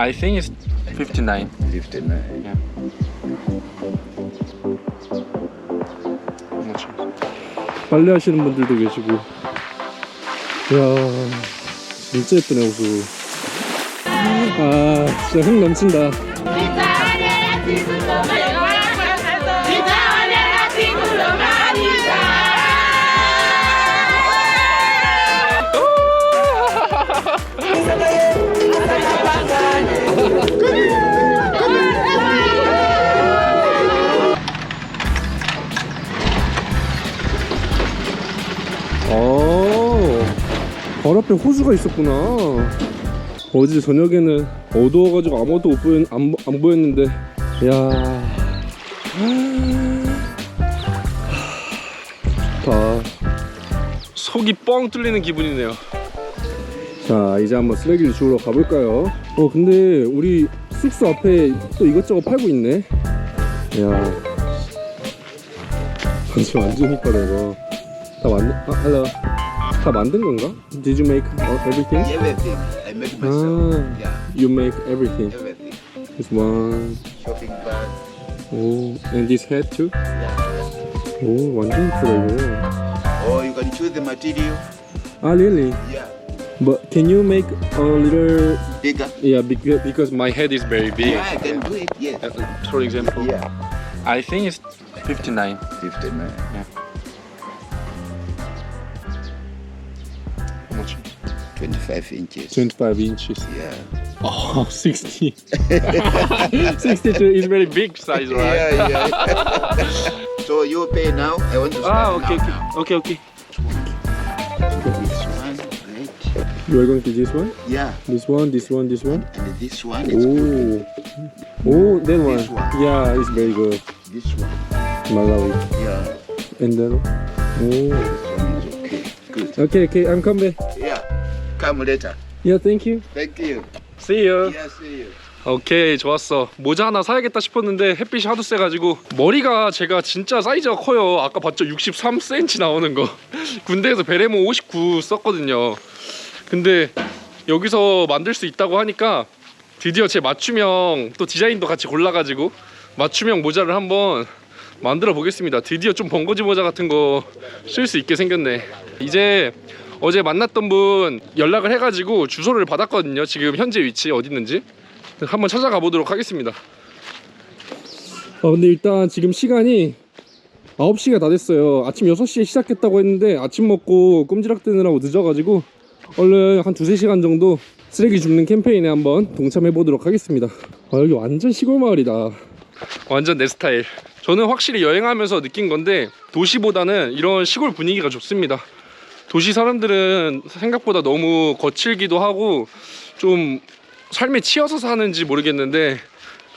I think it's 59. 59. Yeah. I'm not sure. 빨래 하시는 분들도 계시고 이야 진짜 예쁘네 호수 아 진짜 흥 넘친다 호수가 있었구나. 어제 저녁에는 어두워가지고 아무것도 못 보였, 안, 보- 안 보였는데, 야 좋다. 속이 뻥 뚫리는 기분이네요. 자, 이제 한번 쓰레기를 주우러 가볼까요? 어, 근데 우리 숙소 앞에 또 이것저것 팔고 있네. 야 완전 완전 이쁘다 이거. 다 만든 아 hello 다 만든 건가? Did you make all- everything? Everything. I make myself. Ah, Yeah, you make everything. everything. This one. Shopping bag. 오, and this hat too. Yeah. 오, 완전 이쁘다 이거. Or you can choose the material. 아, really? Yeah. But can you make a little? Bigger. Yeah, because Because my head is very big. Yeah, I can do it. Yes. Uh, For example, Yeah. I think it's 59. 59. I'm 25 inches. 25 inches. Yeah. Oh, 60. 62 is very big size, right? Yeah, yeah. so you pay now. I want to Ah, okay, now. okay, okay, okay. This one, right? You are going to this one? Yeah. This one, this one, this one? And this one is good. Oh. Oh, that one. One. Yeah, it's very good. This one. Malawi. Yeah. And then, oh. This one is okay. Good. Okay, okay, I'm coming. Come later. Yeah, thank you. Thank you. See you. Yeah, see you. 오케이 좋았어 모자 하나 사야겠다 싶었는데 햇빛이 하도 세가지고 머리가 제가 진짜 사이즈가 커요 아까 봤죠 63cm 나오는 거 군대에서 베레모 59 썼거든요 근데 여기서 만들 수 있다고 하니까 드디어 제 맞춤형 또 디자인도 같이 골라가지고 맞춤형 모자를 한번 만들어 보겠습니다 드디어 좀 번거지 모자 같은 거 쓸 수 있게 생겼네 이제 어제 만났던 분 연락을 해가지고 주소를 받았거든요 지금 현재 위치 어디 있는지 한번 찾아가 보도록 하겠습니다. 어, 근데 일단 지금 시간이 9시가 다 됐어요. 아침 6시에 시작했다고 했는데 아침 먹고 꼼지락 뜨느라고 늦어가지고 얼른 한 두세 시간 정도 쓰레기 줍는 캠페인에 한번 동참해 보도록 하겠습니다. 아, 여기 완전 시골 마을이다. 완전 내 스타일. 저는 확실히 여행하면서 느낀 건데 도시보다는 이런 시골 분위기가 좋습니다. 도시 사람들은 생각보다 너무 거칠기도 하고 좀 삶에 치여서 사는지 모르겠는데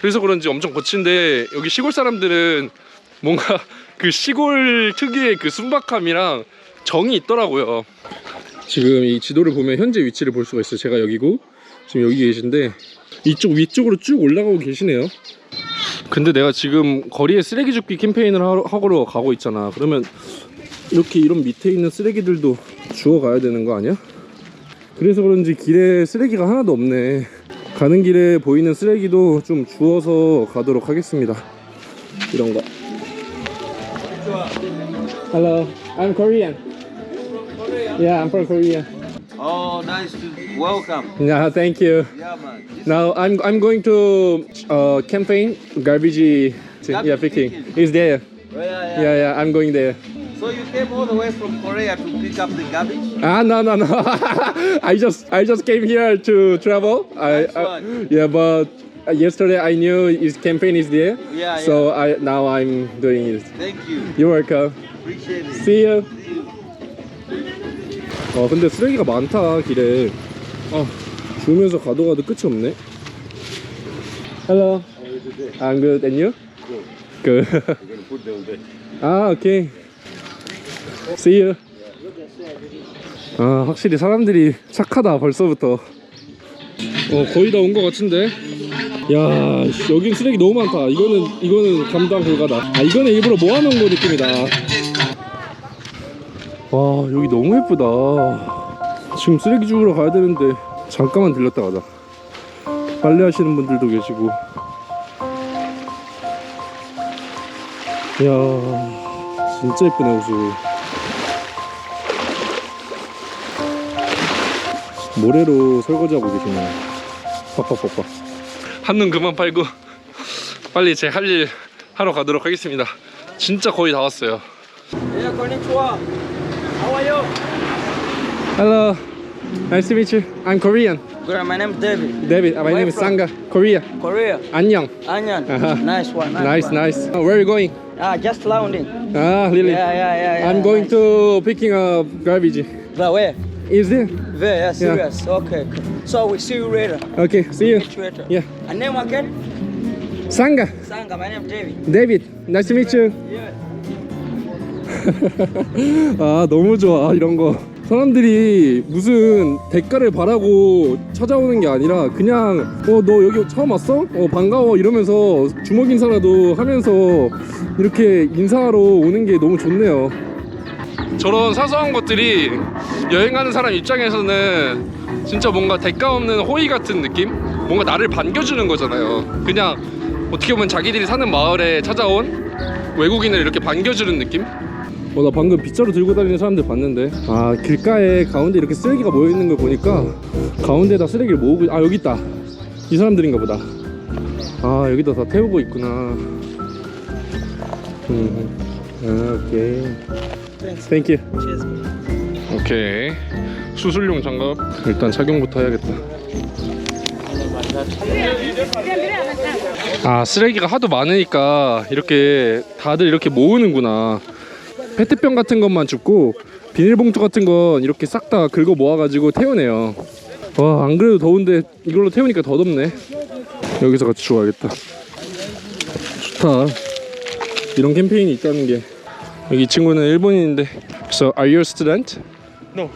그래서 그런지 엄청 거친데 여기 시골 사람들은 뭔가 그 시골 특유의 그 순박함이랑 정이 있더라고요. 지금 이 지도를 보면 현재 위치를 볼 수가 있어요. 제가 여기고 지금 여기 계신데 이쪽 위쪽으로 쭉 올라가고 계시네요. 근데 내가 지금 거리에 쓰레기 줍기 캠페인을 하- 하러 가고 있잖아. 그러면 이렇게 이런 밑에 있는 쓰레기들도 주워 가야 되는 거 아니야? 그래서 그런지 길에 쓰레기가 하나도 없네. 가는 길에 보이는 쓰레기도 좀 주워서 가도록 하겠습니다. 이런 거. Hello, I'm Korean. Yeah, I'm from Korea. Oh, nice to welcome. Yeah, thank you. Yeah, man. Now I'm I'm going to uh, campaign garbage. Yeah, Garbage picking. picking. Is there? Oh, yeah, yeah. Yeah, yeah. I'm going there. So you came all the way from Korea to pick up the garbage? Ah, no, no, no. I just I just came here to travel. I, Nice I one. yeah, but uh, yesterday I knew his campaign is there. Yeah, So I now I'm doing it. Thank you. You're welcome. Appreciate it. See you. 어 근데 쓰레기가 많다 길에. 아 주우면서 가도 가도 끝이 없네. Hello. I'm good. And you? Good. 아 오케이. See you. 아 확실히 사람들이 착하다 벌써부터. 어 거의 다 온 것 같은데. 야 씨, 여긴 쓰레기 너무 많다. 이거는 이거는 감당 불가다. 아 이거는 일부러 모아놓은 거 느낌이다. 와 여기 너무 예쁘다 지금 쓰레기 주우러 가야 되는데 잠깐만 들렸다 가자 빨래 하시는 분들도 계시고 이야 진짜 예쁘네 호수 모래로 설거지하고 계시네 빡빡빡빡 한눈 그만 팔고 빨리 제 할 일 하러 가도록 하겠습니다. 진짜 거의 다 왔어요. Yeah, konnichiwa. How are you? Hello Nice to meet you I'm Korean Good, my name is David. David my name is? Sangha Korea Korea. 안녕 Anyan. Uh-huh. Nice one. Nice one. nice oh, Where are you going? Ah, just landing. Ah really Yeah, yeah, yeah, yeah. I'm going nice. to picking up garbage The where? Is it? There, yeah, serious. Okay. okay. So we see you later. Okay see you Meet you later. Yeah And name again? Sangha Sanga, my name is David. David Nice to meet you Yeah. 아 너무 좋아 이런 거 사람들이 무슨 대가를 바라고 찾아오는 게 아니라 그냥 어 너 여기 처음 왔어? 어 반가워 이러면서 주먹 인사라도 하면서 이렇게 인사하러 오는 게 너무 좋네요 저런 사소한 것들이 여행하는 사람 입장에서는 진짜 뭔가 대가 없는 호의 같은 느낌? 뭔가 나를 반겨주는 거잖아요. 그냥 어떻게 보면 자기들이 사는 마을에 찾아온 외국인을 이렇게 반겨주는 느낌? 어 나 방금 빗자루 들고 다니는 사람들 봤는데 아 길가에 가운데 이렇게 쓰레기가 모여 있는 걸 보니까 가운데다 쓰레기를 모으고 아 여기 있다 이 사람들인가 보다 아 여기다 다 태우고 있구나 음 아, 오케이 땡큐 Cheers. 오케이. 수술용 장갑 일단 착용부터 해야겠다. 아 쓰레기가 하도 많으니까 이렇게 다들 이렇게 모으는구나. 페트병 같은 것만 줍고 비닐봉투 같은 건 이렇게 싹 다 긁어 모아가지고 태우네요. 와 안 그래도 더운데 이걸로 태우니까 더 덥네. 여기서 같이 주워야겠다. 좋다. 이런 캠페인이 있다는 게 여기 이 친구는 일본인인데 So are you a student? No.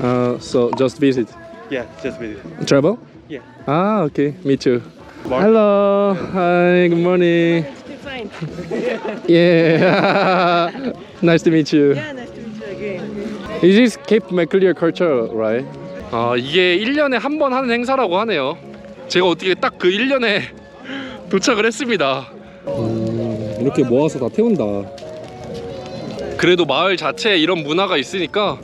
Uh, so just visit. Yeah, just with it. Travel? Yeah. Ah, okay. Me too. Mark. Hello. Hi. Good morning. Yeah. nice to meet you. Yeah, nice to meet you again. Is this Cape Maclear culture, right? 아, 이게 1년에 한 번 하는 행사라고 하네요. 제가 어떻게 딱 그 1년에 도착을 했습니다. 음, 이렇게 모아서 다 태운다 그래도 마을 자체에 이런 문화가 있으니까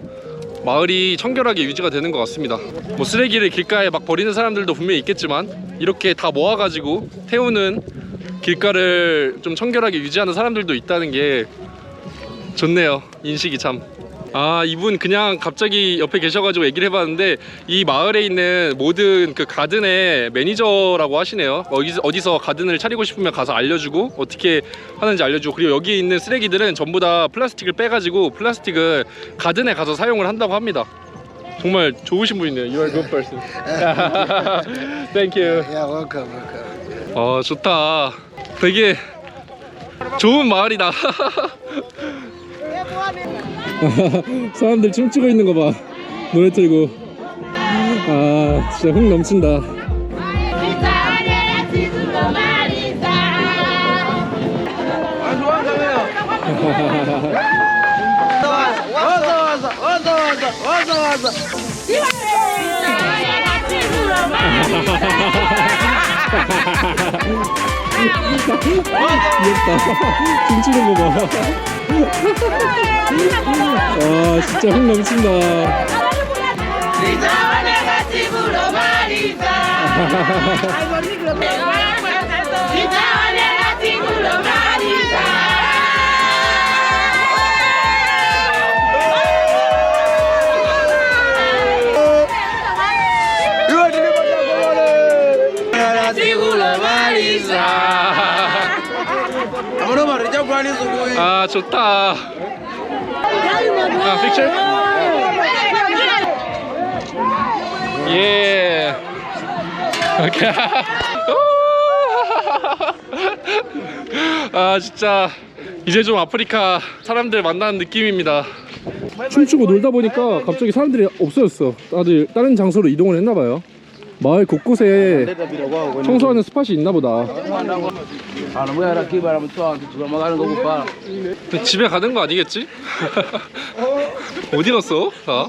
마을이 청결하게 유지가 되는 것 같습니다. 뭐 쓰레기를 길가에 막 버리는 사람들도 분명히 있겠지만 이렇게 다 모아가지고 태우는 길가를 좀 청결하게 유지하는 사람들도 있다는 게 좋네요. 인식이 참. 아 이분 그냥 갑자기 옆에 계셔가지고 얘기를 해봤는데 이 마을에 있는 모든 그 가든의 매니저라고 하시네요. 어디, 어디서 가든을 차리고 싶으면 가서 알려주고 어떻게 하는지 알려주고 그리고 여기 있는 쓰레기들은 전부 다 플라스틱을 빼가지고 플라스틱을 가든에 가서 사용을 한다고 합니다. 정말 좋으신 분이네요. You are a good person. Thank you. Yeah, welcome, welcome. 어 좋다. 되게 좋은 마을이다 사람들 춤추고 있는 거 봐. 노래 틀고. 아 진짜 흥 넘친다 귀엽다 춤추는 거봐 아 진짜 흥 넘친다 Kwani zugu. 아 좋다. 아 픽처? 예. 오케이. 아 진짜 이제 좀 아프리카 사람들 만나는 느낌입니다. 춤추고 놀다 보니까 갑자기 사람들이 없어졌어. 다들 다른 장소로 이동을 했나 봐요 마을 곳곳에 청소하는 스팟이 있나 보다. 집에 가는 거 아니겠지? 어디 갔어? 다?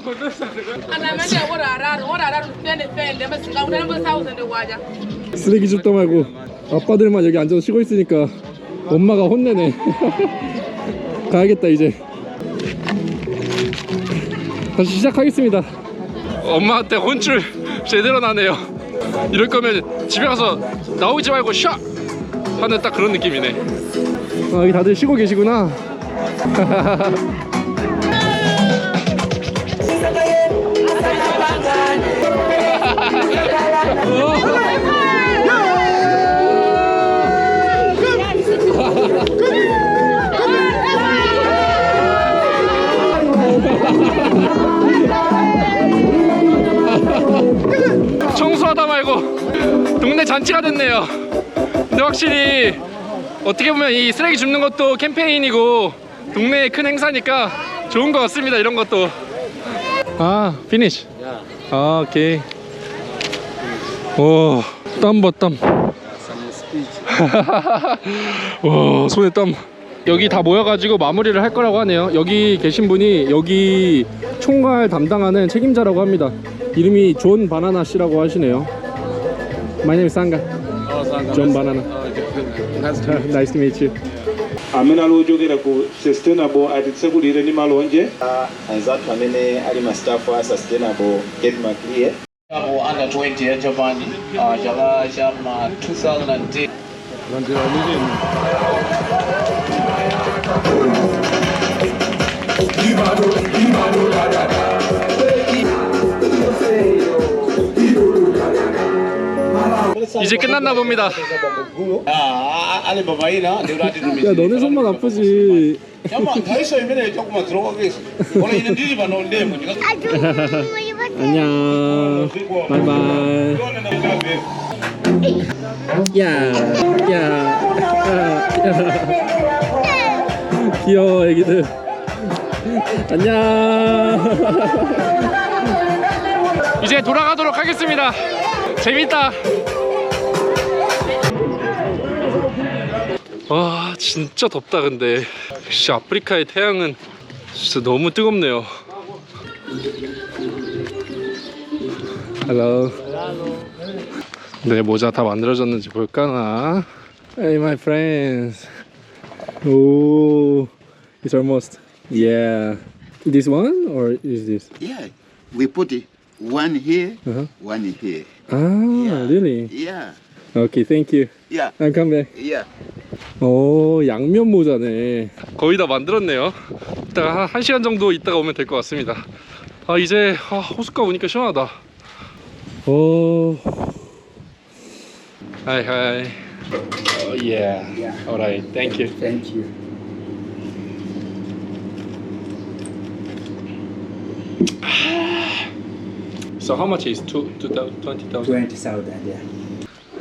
쓰레기 줍다 말고 아빠들만 여기 앉아서 쉬고 있으니까 엄마가 혼내네 가야겠다 이제 다시 시작하겠습니다 엄마한테 혼쭐 제대로 나네요. 이럴 거면 집에 가서 나오지 말고 샤 하는 딱 그런 느낌이네. 아, 여기 다들 쉬고 계시구나 동네 잔치가 됐네요. 근데 확실히 어떻게 보면 이 쓰레기 줍는 것도 캠페인이고 동네의 큰 행사니까 좋은 것 같습니다. 이런 것도. 아 피니시 아 오케이 오땀봐땀. 와 손에 땀. 여기 다 모여가지고 마무리를 할 거라고 하네요. 여기 계신 분이 여기 총괄 담당하는 책임자라고 합니다. 이름이 존 바나나 씨라고 하시네요 My name is Sanga. Oh, Sangha. John Banana. Oh, nice to meet you. nice to meet you. amene ali ochokera ku sustainable atitsekulire ndi malonje ah, anzathu amene ali ma staff a sustainable get maclear under 20 ya Japan chaka cha 2010 이제 끝났나 봅니다. 아야 너네 손만 아프지 뭐 안녕 바이바이 야, 야, 야. 귀여워 애기들. 안녕. 이제 돌아가도록 하겠습니다. 재밌다. 와 진짜 덥다 근데 역시 아프리카의 태양은 진짜 너무 뜨겁네요. Hello. 내 모자 다 만들어졌는지 볼까나. Hey, my friends. Oh, it's almost. Yeah. This one or is this? yeah we put it one here Uh-huh. one here Ah, really? yeah Okay, thank you. Yeah I'll come back. yeah 오, 양면 모자네. 거의 다 만들었네요. 이따가 한, 한 시간 정도 있다가 오면 될 것 같습니다. 아 이제 아, 호숫가 오니까 시원하다. 오, 하이 하이. Oh, yeah. Alright. Thank you. thank you So how much is two two twenty thousand? 20,000 yeah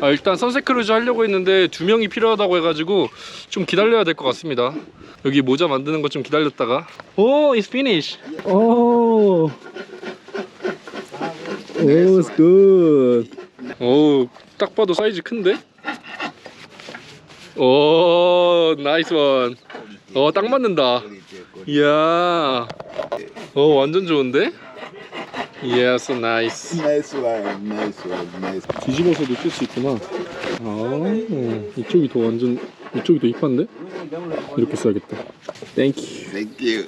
아 일단 선셋 크루즈 하려고 했는데 두 명이 필요하다고 해가지고 좀 기다려야 될 것 같습니다. 여기 모자 만드는 거 좀 기다렸다가. 오, it's finished. 오. 오, it's good. 오, 딱 봐도 사이즈 큰데? 오, 나이스 원. 어, 딱 맞는다. 이야. 오, 완전 좋은데? Yeah, so nice. nice one nice one nice 뒤집어서도 쓸 수 있구나. 아, 이쪽이 더 완전 이쪽이 더 힙한데? 이렇게 써야겠다. 땡큐. thank you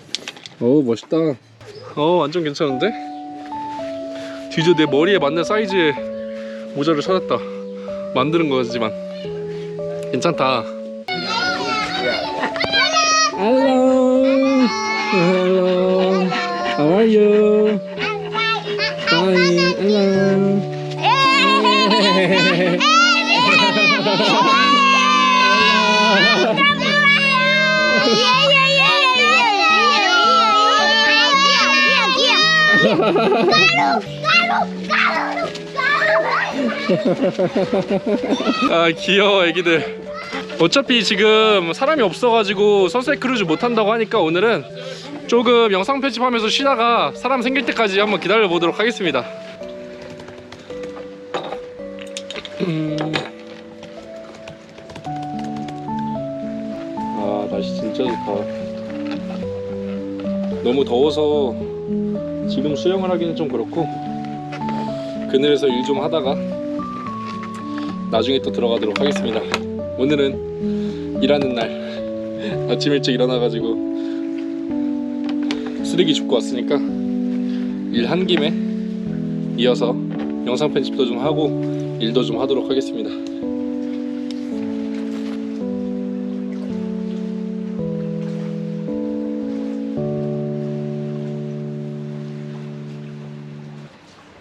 오, 멋있다. 어, 완전 괜찮은데? 드디어 내 머리에 맞는 사이즈의 모자를 찾았다. 만드는 거지만. 괜찮다. Hello. Hello. How are you? 아 귀여워 애기들. 어차피 지금 사람이 없어가지고 선셋 크루즈 못한다고 하니까 오늘은 조금 영상 편집하면서 쉬다가 사람 생길 때까지 한번 기다려 보도록 하겠습니다. 아, 날씨 진짜 좋다. 너무 더워서 지금 수영을 하기는 좀 그렇고 그늘에서 일 좀 하다가 나중에 또 들어가도록 하겠습니다. 오늘은 일하는 날 아침 일찍 일어나가지고 쓰레기 줍고 왔으니까 일 한 김에 이어서 영상 편집도 좀 하고 일도 좀 하도록 하겠습니다.